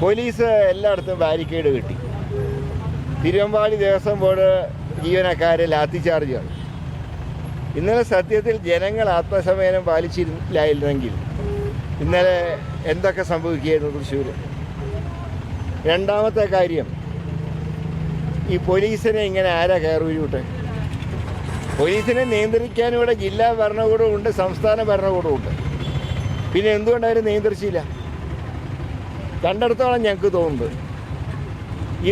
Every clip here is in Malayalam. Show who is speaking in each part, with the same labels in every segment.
Speaker 1: പോലീസ് എല്ലായിടത്തും ബാരിക്കേഡ് കിട്ടി. തിരുവമ്പാടി ദേവസ്വം ബോർഡ് ജീവനക്കാരെ ലാത്തിചാർജാണ് ഇന്നലെ സത്യത്തിൽ ജനങ്ങൾ ആത്മസമയനം പാലിച്ചില്ലായിരുന്നെങ്കിൽ ഇന്നലെ എന്തൊക്കെ സംഭവിക്കുകയായിരുന്നു തൃശ്ശൂർ രണ്ടാമത്തെ കാര്യം ഈ പോലീസിനെ ഇങ്ങനെ ആരാ കയറി വിട്ടെ പോലീസിനെ നിയന്ത്രിക്കാൻ ഇവിടെ ജില്ലാ ഭരണകൂടമുണ്ട് സംസ്ഥാന ഭരണകൂടമുണ്ട് പിന്നെ എന്തുകൊണ്ട് നിയന്ത്രിച്ചില്ല? കണ്ടെടുത്തോളം ഞങ്ങൾക്ക് തോന്നുന്നത്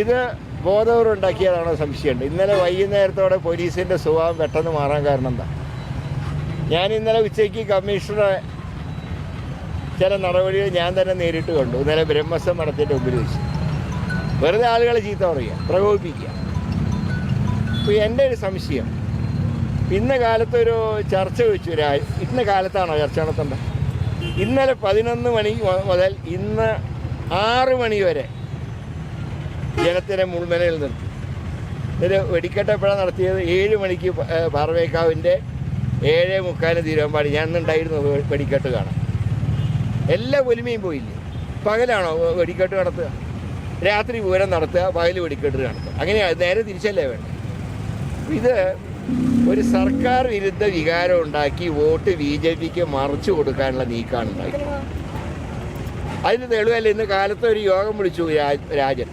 Speaker 1: ഇത് ബോധവരുണ്ടാക്കിയതാണോ സംശയമുണ്ട്. ഇന്നലെ വൈകുന്നേരത്തോടെ പോലീസിന്റെ സ്വഭാവം പെട്ടെന്ന് മാറാൻ കാരണം എന്താ? ഞാൻ ഇന്നലെ ഉച്ചയ്ക്ക് കമ്മീഷണറെ ചില നടപടികൾ ഞാൻ തന്നെ നേരിട്ട് കണ്ടു. ഇന്നലെ ബ്രഹ്മസം നടത്തിയിട്ട് വെച്ച്. വെറുതെ ആളുകളെ ചീത്ത പറയുക പ്രകോപിപ്പിക്കുക. അപ്പോൾ എന്റെ ഒരു സംശയം. ഇന്ന കാലത്തൊരു ചർച്ച വെച്ചു. ഇന്ന കാലത്താണോ ചർച്ച നടത്തേണ്ടത്? ഇന്നലെ പതിനൊന്ന് മണി മുതൽ ഇന്ന് ആറ് മണി വരെ. ജനത്തിനെ മുൾമനയിൽ നിർത്തി. ഒരു വെടിക്കെട്ട് എപ്പോഴാണ് നടത്തിയത്? ഏഴ് മണിക്ക് പാറവേക്കാവിന്റെ ഏഴേ മുക്കാലിന് തിരുവമ്പാടി ഞാൻ ഇന്നുണ്ടായിരുന്നു വെ- വെടിക്കെട്ട് കാണാൻ. എല്ലാ പൊലിമയും പോയില്ലേ? പകലാണോ വെടിക്കെട്ട് നടത്തുക? രാത്രി പൂരം നടത്തുക പകൽ വെടിക്കെട്ട് നടത്തുക. അങ്ങനെയാണ് നേരെ തിരിച്ചല്ലേ വേണ്ട ഇത് ഒരു സർക്കാർ വിരുദ്ധ വികാരം ഉണ്ടാക്കി വോട്ട് ബി ജെ പിക്ക് മറിച്ചു കൊടുക്കാനുള്ള നീക്കമാണ് ഉണ്ടാക്കി അതിന് തെളിവല്ല ഇന്ന് കാലത്ത് ഒരു യോഗം വിളിച്ചു രാജൻ.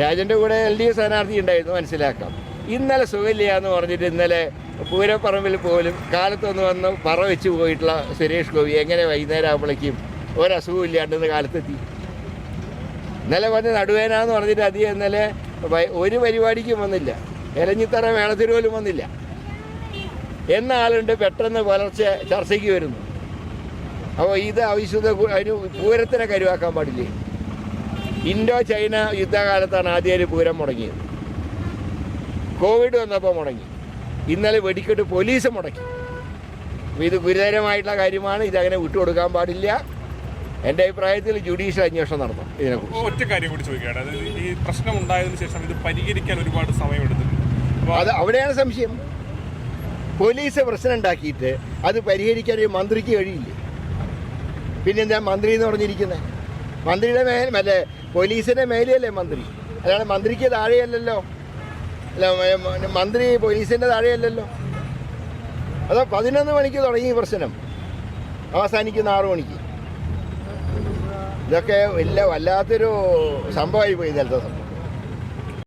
Speaker 1: രാജന്റെ കൂടെ എൽ ഡി എഫ് സ്ഥാനാർത്ഥി ഉണ്ടായിരുന്നു മനസ്സിലാക്കാം. ഇന്നലെ സുഖമില്ല എന്ന് പറഞ്ഞിട്ട് ഇന്നലെ പൂരപ്പറമ്പിൽ പോലും കാലത്തൊന്ന് വന്ന് പറ വെച്ച് പോയിട്ടുള്ള സുരേഷ് ഗോപി എങ്ങനെ വൈകുന്നേരം ആകുമ്പോഴേക്കും ഒരസുഖവും ഇല്ലാണ്ടെന്ന് കാലത്തെത്തി. ഇന്നലെ വന്ന് നടുവേനാന്ന് പറഞ്ഞിട്ട് അധികം ഇന്നലെ ഒരു പരിപാടിക്കും വന്നില്ല. എലഞ്ഞിത്തറ വേളത്തിരുവലും വന്നില്ല. എന്ന ആളുണ്ട് പെട്ടെന്ന് പുലർച്ചെ ചർച്ചയ്ക്ക് വരുന്നു. അപ്പോൾ ഇത് അവിശുദ്ധ അതിന് പൂരത്തിനെ കരുവാക്കാൻ പാടില്ലേ? ഇൻഡോ ചൈന യുദ്ധകാലത്താണ് ആദ്യം പൂരം മുടങ്ങിയത്. കോവിഡ് വന്നപ്പോൾ മുടങ്ങി. ഇന്നലെ വെടിക്കെട്ട് പോലീസ് മുടക്കി. അപ്പോൾ ഇത് ഗുരുതരമായിട്ടുള്ള കാര്യമാണ്. ഇതങ്ങനെ വിട്ടുകൊടുക്കാൻ പാടില്ല. എന്റെ അഭിപ്രായത്തിൽ ജുഡീഷ്യൽ അന്വേഷണം നടത്തും ഇതിനെക്കുറിച്ച്.
Speaker 2: ഒറ്റ കാര്യം കൂടി ചോദിക്കുകയാണ്. അതായത് ഈ പ്രശ്നം ഉണ്ടായതിനു ശേഷം ഇത് പരിഹരിക്കാൻ ഒരുപാട് സമയം എടുത്തു അപ്പോൾ
Speaker 1: അത് അവിടെയാണ് സംശയം. പോലീസ് പ്രശ്നം ഉണ്ടാക്കിയിട്ട് അത് പരിഹരിക്കാൻ ഒരു മന്ത്രിക്ക് കഴിയില്ലേ? പിന്നെന്താ മന്ത്രി എന്ന് പറഞ്ഞിരിക്കുന്നത് മന്ത്രിയുടെ മേൽ അല്ലേ പോലീസിന്റെ മേലെയല്ലേ മന്ത്രി? അല്ലാതെ മന്ത്രിക്ക് താഴെയല്ലല്ലോ? അല്ല മന്ത്രി പോലീസിന്റെ താഴെയല്ലല്ലോ? അതോ പതിനൊന്ന് മണിക്ക് തുടങ്ങി പ്രശ്നം? അവസാനിക്കുന്ന ആറു മണിക്ക്. ഇതൊക്കെ വലിയ വല്ലാത്തൊരു സംഭവമായി പോയി ഇന്നലത്തെ സംഭവം.